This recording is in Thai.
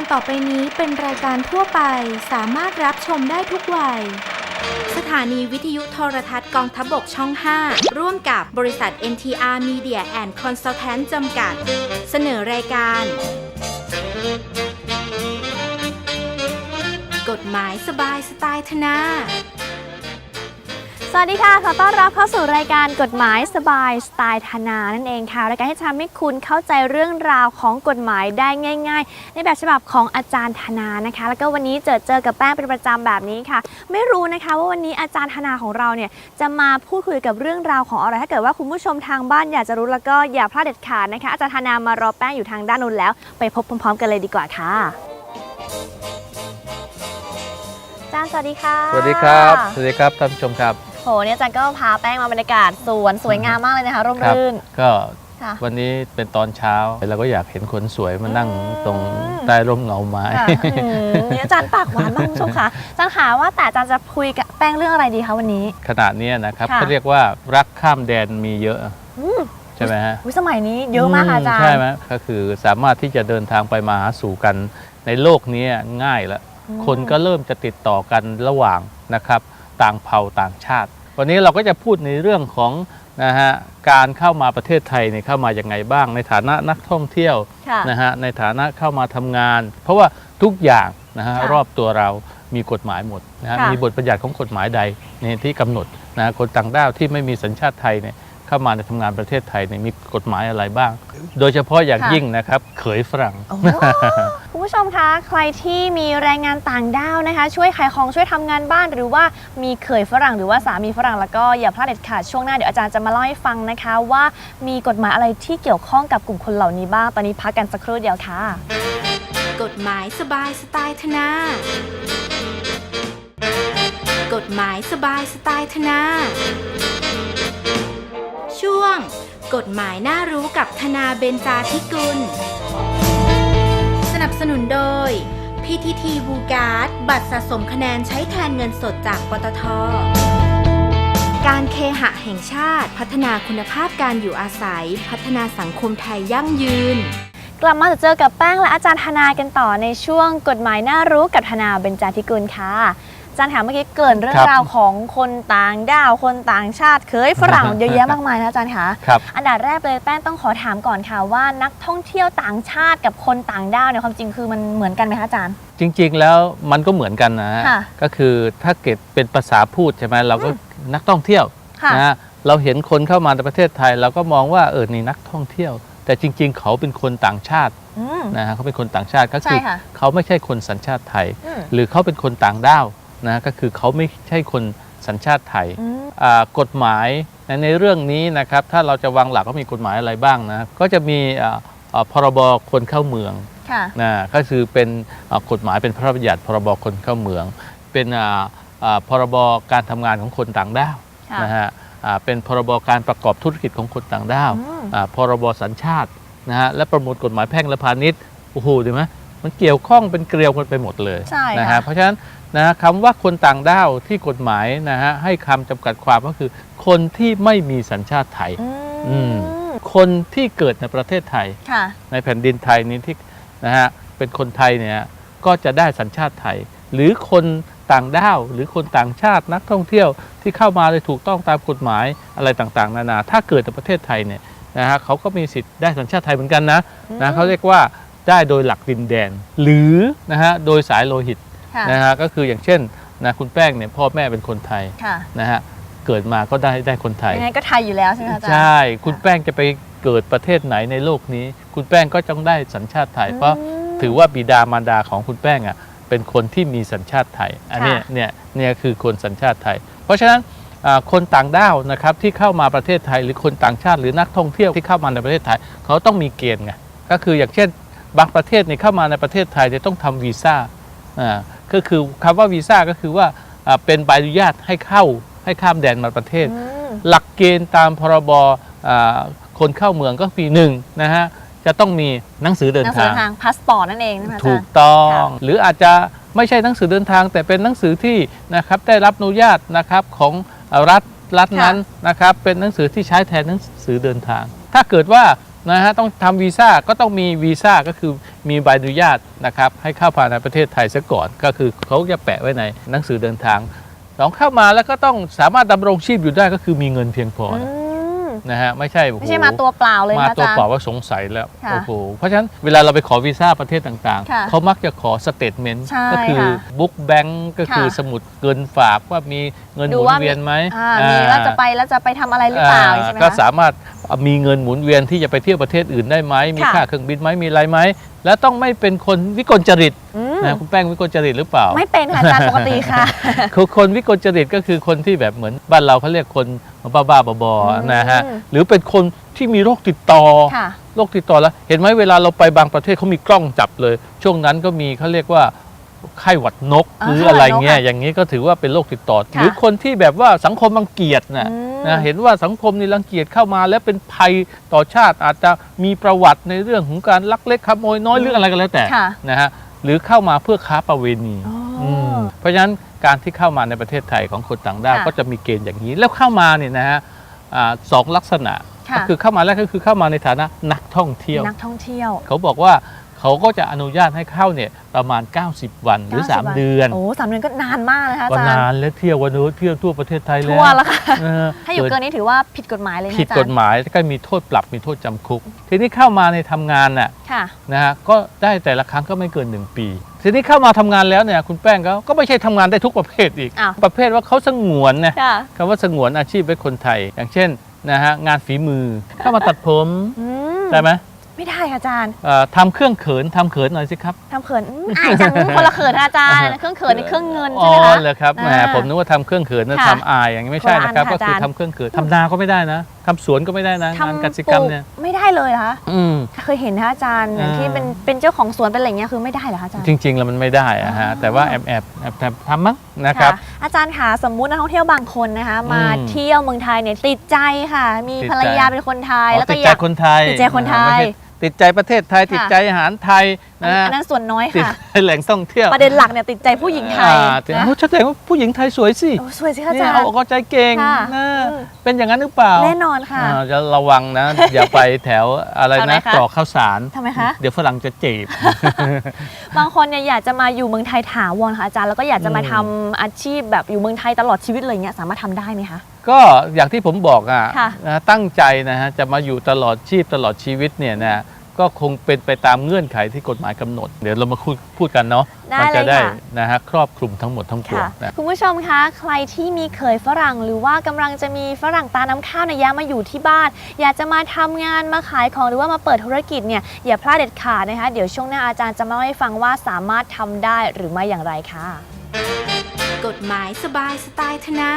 การต่อไปนี้เป็นรายการทั่วไปสามารถรับชมได้ทุกวัย สถานีวิทยุโทรทัศน์กองทัพบกช่อง 5 ร่วมกับบริษัท NTR Media and Consultant จำกัด เสนอรายการ กฎหมายสบายสไตล์ธนา สวัสดีค่ะ ขอต้อนรับเข้าสู่รายการกฎหมายสบายสไตล์ธนานั่นเองค่ะ รายการที่จะทำให้คุณเข้าใจเรื่องราวของกฎหมายได้ง่าย ๆ ในแบบฉบับของอาจารย์ธนานะคะ แล้วก็วันนี้เจอเจอกับแป้งเป็นประจำแบบนี้ค่ะ ไม่รู้นะคะว่าวันนี้อาจารย์ธนาของเราเนี่ยจะมาพูดคุยกับเรื่องราวของอะไร ถ้าเกิดว่าคุณผู้ชมทางบ้านอยากจะรู้แล้วก็อย่าพลาดเด็ดขาดนะคะ อาจารย์ธนามารอแป้งอยู่ทางด้านนู้นแล้ว ไปพบพร้อมๆ กันเลยดีกว่าค่ะ อาจารย์สวัสดีค่ะ สวัสดีครับ สวัสดีครับท่านผู้ชมครับ หเนี่ยอาจารย์ก็พาแป้งมาบรรยากาศสวนสวยงามมากเลยนะคะร่มครับรื่น ก็ค่ะ วันนี้เป็นตอนเช้าเราก็อยากเห็นคนสวยมานั่งอืมตรงใต้ร่มเงาไม้ ค่ะอืมเนี่ยอาจารย์ปากหวานมากคุณผู้ชมค่ะอาจารย์ขาว่าแต่อาจารย์จะคุยกับแป้งเรื่องอะไรดีคะวันนี้ ขนาดนี้นะครับค่ะ เขาเรียกว่ารักข้ามแดนมีเยอะอืมใช่ไหมฮะอุ๊ยสมัยนี้เยอะมากค่ะอาจารย์ ใช่ไหมก็คือสามารถที่จะเดินทางไปมาหาสู่กันในโลกนี้ง่ายแล้วอืม คนก็เริ่มจะติดต่อกันระหว่างนะครับ ต่างเผ่าต่างชาติ วันนี้เราก็จะพูดในเรื่องของนะฮะการเข้ามาประเทศไทยเนี่ยเข้ามาอย่างไงบ้าง ในฐานะนักท่องเที่ยวค่ะนะฮะในฐานะเข้ามาทำงาน เพราะว่าทุกอย่างนะฮะค่ะรอบตัวเรามีกฎหมายหมดนะฮะค่ะ มีบทบัญญัติของกฎหมายใดเนี่ยที่กำหนดนะฮะคนต่างด้าวที่ไม่มีสัญชาติไทยเนี่ยเข้ามาในทำงานประเทศไทยเนี่ยมีกฎหมายอะไรบ้าง โดยเฉพาะอย่างค่ะยิ่งนะครับเขยฝรั่ง โอ้โหคุณ ผู้ชมคะ ใครที่มีแรงงานต่างด้าวนะคะ ช่วยขายของช่วยทำงานบ้าน หรือว่ามีเขยฝรั่งหรือว่าสามีฝรั่งแล้วก็อย่าพลาดเด็ดขาดช่วงหน้าเดี๋ยวอาจารย์จะมาเล่าให้ฟังนะคะ ว่ามีกฎหมายอะไรที่เกี่ยวข้องกับกลุ่มคนเหล่านี้บ้าง ตอนนี้พักกันสักครู่เดียวค่ะ กฎหมายสบายสไตล์ธนากฎหมายสบายสไตล์ธนาช่วง กฎหมายน่ารู้กับธนาเบนจาธิกุล บสนุนโดย PTT w o o g a r d บัตรสะสมคะแนนใช้แทนเงินสดจากปตท การเคหะแห่งชาติ พัฒนาคุณภาพการอยู่อาศัย พัฒนาสังคมไทยยั่งยืน กลับมาจะเจอกับแป้งและอาจารย์ธนากันต่อในช่วงกฎหมายน่ารู้กับธนาเบญจาธิกุลค่ะ จารย์ถามเมื่อกี้เกรินเรื่องครับราวของคนต่างด้าวคนต่างชาติเคยฝรั่งเยอะแยะมากมายนะอาจารย์คะครับอันดับแรกเลยแป้งต้องขอถามก่อนค่ะว่านักท่องเที่ยวต่างชาติกับคนต่างด้าวเนี่ยความจริงคือมันเหมือนกันไหมคะอาจารย์ จริง ๆ แล้วมันก็เหมือนกันนะฮะค่ะก็คือถ้าเกิดเป็นภาษาพูดใช่ไหมเราก็นักท่องเที่ยวค่ะนะฮะเราเห็นคนเข้ามาในประเทศไทยเราก็มองว่าเออนี่นักท่องเที่ยว แต่จริง ๆ เขาเป็นคนต่างชาติอืมนะฮะเขาเป็นคนต่างชาติก็คือใช่ค่ะเขาไม่ใช่คนสัญชาติไทยอืมหรือเขาเป็นคนต่างด้าว นะก็คือเขาไม่ใช่คนสัญชาติไทยอืมอ่ากฎหมายในในเรื่องนี้นะครับถ้าเราจะวางหลักก็มีกฎหมายอะไรบ้างนะก็จะมีอ่าอ่าพรบคนเข้าเมืองค่ะนะก็คือเป็นอ่ากฎหมายเป็นพระราชบัญญัติพรบคนเข้าเมือง เป็นอ่าอ่าพรบการทำงานของคนต่างด้าวค่ะนะฮะอ่าเป็นพรบการประกอบธุรกิจของคนต่างด้าวอืมอ่าพรบสัญชาตินะฮะและประมวลกฎหมายแพ่งและพาณิชย์โอ้โหดีไหมมันเกี่ยวข้องเป็นเกลียวกันไปหมดเลยใช่นะค่ะฮะเพราะฉะนั้น นะฮะคำว่าคนต่างด้าวที่กฎหมายนะฮะให้คำจำกัดความก็คือ คนที่ไม่มีสัญชาติไทย อือืมมคนที่เกิดในประเทศไทย ค่ะ ในแผ่นดินไทยนี้ที่นะฮะเป็นคนไทยเนี่ยก็จะได้สัญชาติไทย หรือคนต่างด้าวหรือคนต่างชาตินักท่องเที่ยวที่เข้ามาโดยถูกต้องตามกฎหมายอะไรต่างๆ นานา ถ้าเกิดในประเทศไทยเนี่ยนะฮะเขาก็มีสิทธิ์ได้สัญชาติไทยเหมือนกันนะอืมนะเขาเรียกว่าได้โดยหลักดินแดน หรือนะฮะโดยสายโลหิตค่ะ นะฮะก็คืออย่างเช่นนะคุณแป้งเนี่ยพ่อแม่เป็นคนไทยค่ะนะฮะเกิดมาก็ได้ได้คนไทยยังไงก็ไทยอยู่แล้วใช่ไหมคะอาจารย์ใช่ คุณแป้งจะไปเกิดประเทศไหนในโลกนี้ คุณแป้งก็ต้องได้สัญชาติไทย เพราะถือว่าบิดามารดาของคุณแป้งอะเป็นคนที่มีสัญชาติไทย อันเนี้ยค่ะเนี่ยเนี่ยคือคนสัญชาติไทย เพราะฉะนั้นอ่าคนต่างด้าวนะครับที่เข้ามาประเทศไทย หรือคนต่างชาติหรือนักท่องเที่ยวที่เข้ามาในประเทศไทย เขาต้องมีเกณฑ์ไงก็คืออย่างเช่นบางประเทศเนี่ยเข้ามาในประเทศไทยจะต้องทำวีซ่าอ่า ก็คือคำว่าวีซ่าก็คือว่าอ่าเป็นใบอนุญาตให้เข้าให้ข้ามแดนมาประเทศอืมหลักเกณฑ์ตามพรบอ่าคนเข้าเมืองก็คือหนึ่งนะฮะจะต้องมีหนังสือเดิหนนังสืทาองทางพาสปอร์ตนั่นเองใช่ไหมอาจารย์ถูกต้องค่ะหรืออาจจะไม่ใช่หนังสือเดินทาง แต่เป็นหนังสือที่นะครับได้รับอนุญาตนะครับของรัฐรัฐนั้นนะครับเป็นหนังสือที่ใช้แทนหนังสือเดินทาง ถ้าเกิดว่า นะฮะต้องทำวีซ่าก็ต้องมีวีซ่าก็คือมีใบอนุญาตนะครับให้เข้ามาในประเทศไทยซะก่อน ก็คือเขาจะแปะไว้ในหนังสือเดินทางสองเข้ามาแล้วก็ต้องสามารถดำรงชีพอยู่ได้ก็คือมีเงินเพียงพออ นะมนะฮะไม่ใช่โอ้โห ไม่ใช่มาตัวเปล่าเลยมานะอาตัวจารย์ เปล่าว่าสงสัยแล้วค่ะโอ้โหเพราะฉะนั้นเวลาเราไปขอวีซ่าประเทศต่างค่ะๆ เขามักจะขอสเตทเมนต์ใช่ก็คือค่ะบุ๊กแบงก์ก็คือค่ะ สมุดเงินฝากว่ามีเงินหดูมุนว่าเวียนไหมอ่ามีว่าจะไปแล้วจะไปทำอะไรหรือเปล่าใช่ไหมก็คะ สามารถมีเงินหมุนเวียนที่จะไปเที่ยวประเทศอื่นได้ไหมมีค่ะ ค่าเครื่องบินไหมมีอะไรไหมและต้องไม่เป็นคนวิกลจริต อืม นะคุณแป้งวิกลจริตหรือเปล่า ไม่เป็นค่ะอาจารย์ปกติค่ะคือคนวิกลจริตก็คือคนที่แบบเหมือนบ้านเราเขาเรียกคนบ้าๆบออืมๆนะฮะหรือเป็นคนที่มีโรคติดต่อค่ะโรคติดต่อแล้ว เห็นไหมเวลาเราไปบางประเทศเขามีกล้องจับเลย ช่วงนั้นก็มีเขาเรียกว่าไข้หวัดนกอ่าหรืออะไรเงี้ยไข้หวัดนกค่ะอย่างนี้ก็ถือว่าเป็นโรคติดต่อค่ะหรือคนที่แบบว่าสังคมรังเกียจนะอืมนะเห็นว่าสังคมนี่รังเกียจเข้ามา แล้วเป็นภัยต่อชาติอาจจะมีประวัติในเรื่องของการลักเล็กขโมยน้อยหรืออะไรก็แล้วแต่ค่ะนะฮะ หรือเข้ามาเพื่อค้าประเวณีอ๋ออมเพราะฉะนั้นการที่เข้ามาในประเทศไทยของคนต่างด้าวค่ะก็จะมีเกณฑ์อย่างนี้ แล้วเข้ามาเนี่ยนะฮะอ่าสองลักษณะค่ะ ก็คือเข้ามาแรกก็คือเข้ามาในฐานะนักท่องเที่ยว นักท่องเที่ยว เขาบอกว่า เขาก็จะอนุญาตให้เข้าเนี่ยประมาณ 90 วันหรือ 90 3เดือนโอ้สามเดือนก็นานมากนะคะอาก็จารนานย์และเที่ยววันนู้นเที่ยวทั่วประเทศไทยแล้วทั่วแล้วค่ะ เออถ้าอยู่เกินนี้ถือว่าผิดกฎหมายเลยนะผิดอาจากรฎย์หมายแล้วก็มีโทษปรับมีโทษจำคุก ทีนี้เข้ามาในทำงานน่ะ ค่ะ นะฮะก็ได้แต่ละครั้งก็ไม่เกิน 1 ปี ทีนี้เข้ามาทำงานแล้วเนี่ยคุณแป้งก็ก็ไม่ใช่ทำงานได้ทุกประเภทอีก อ้าว ประเภทว่าเขาสงวนนะค่ะ คำว่าสงวนอาชีพไว้คนไทย อย่างเช่นนะฮะงานฝีมือเข้ามาตัดผมอืม ได้ไหม ไม่ได้ค่ะอาจารย์เอ่อทำเครื่องเขินทำเขินหน่อยสิครับทำเขินอืมอายจังคนละเขินค่ะอาจารย์ เครื่องเขินในเครื่องเงินใช่ไหมอ๋คะอเลยครับแหมอ่าผมนึกว่าทำเครื่องเขินนะค่ะทำอายอย่างนี้ไม่ใช่นะครับ คนละอันค่ะก็คืออาจารย์ ทำเครื่องเขินทำนาก็ไม่ได้นะทำสวนก็ไม่ได้นะงานกสิกรรมเนี่ยปลูไม่ได้เลยเหรอคะอืม เคยเห็นนะคะอาจารย์อย่างอ่า ที่เป็นเป็นเจ้าของสวนเป็นอะไรอย่างเงี้ยคือไม่ได้เหรอคะอาจารย์ จริงๆแล้วมันไม่ได้อะฮะอ๋อ แต่ว่าแอบแอบแอบแอบทำมั้งนะครับะอาจารย์ค่ะสมมุตินักท่องเที่ยวบางคนนะคะ มาอืมเที่ยวเมืองไทยเนี่ยติดใจค่ะ มีติดใจ ภรรยาเป็นคนไทยอ๋อแล้วก็ติดอใจยาก คนไทยติดใจคนไทยไม่ใช่ ติดใจประเทศไทยติดใจอาหารไทยอันนะอันนั้นส่วนน้อยติดค่ะใจแหล่งท่องเที่ยวประเด็นหลักเนี่ยติดใจผู้หญิงไทยอ่าติดนะโอ้แสดงว่าผู้หญิงไทยสวยสิโอ้สวยสิคะอาเนี่จายรเอาย์อกเอาใจเก่งค่ะนะอืมเป็นอย่างนั้นหรือเปล่าแน่นอนค่ะอ่าจะระวังนะ อย่าไปแถวอะไรแถวไหนนะคะตรอกข้าวสารทำไมคะเดี๋ยวฝรั่งจะเจ็บบางคนเนี่ยอยากจะมาอยู่เมืองไทยถาวรค่ะอาจารย์แล้วก็อยากจะมาอืมทำอาชีพแบบอยู่เมืองไทยตลอดชีวิตเลยเนี่ยสามารถทำได้ไหมคะก็อย่างที่ผมบอกอะค่ะนะตั้งใจนะฮะจะมาอยู่ตลอดชีพตลอดชีวิตเนี่ยนะ ก็คงเป็นไปตามเงื่อนไขที่กฎหมายกำหนด เดี๋ยวเรามาพูดพูดกันเนาะได้มัจะเลยได้ค่ะ นะฮะครอบคลุมทั้งหมดทั้งปวงค่ะ นะ คุณผู้ชมคะ ใครที่มีเขยฝรั่ง หรือว่ากำลังจะมีฝรั่งตาน้ำข้าวเนี่ยย้ายมาอยู่ที่บ้าน อยากจะมาทำงานมาขายของหรือว่ามาเปิดธุรกิจเนี่ยอย่าพลาดเด็ดขาดนะคะ เดี๋ยวช่วงหน้าอาจารย์จะมาเล่าให้ฟังว่าสามารถทำได้หรือไม่อย่างไรค่ะ กฎหมายสบายสไตล์ธนา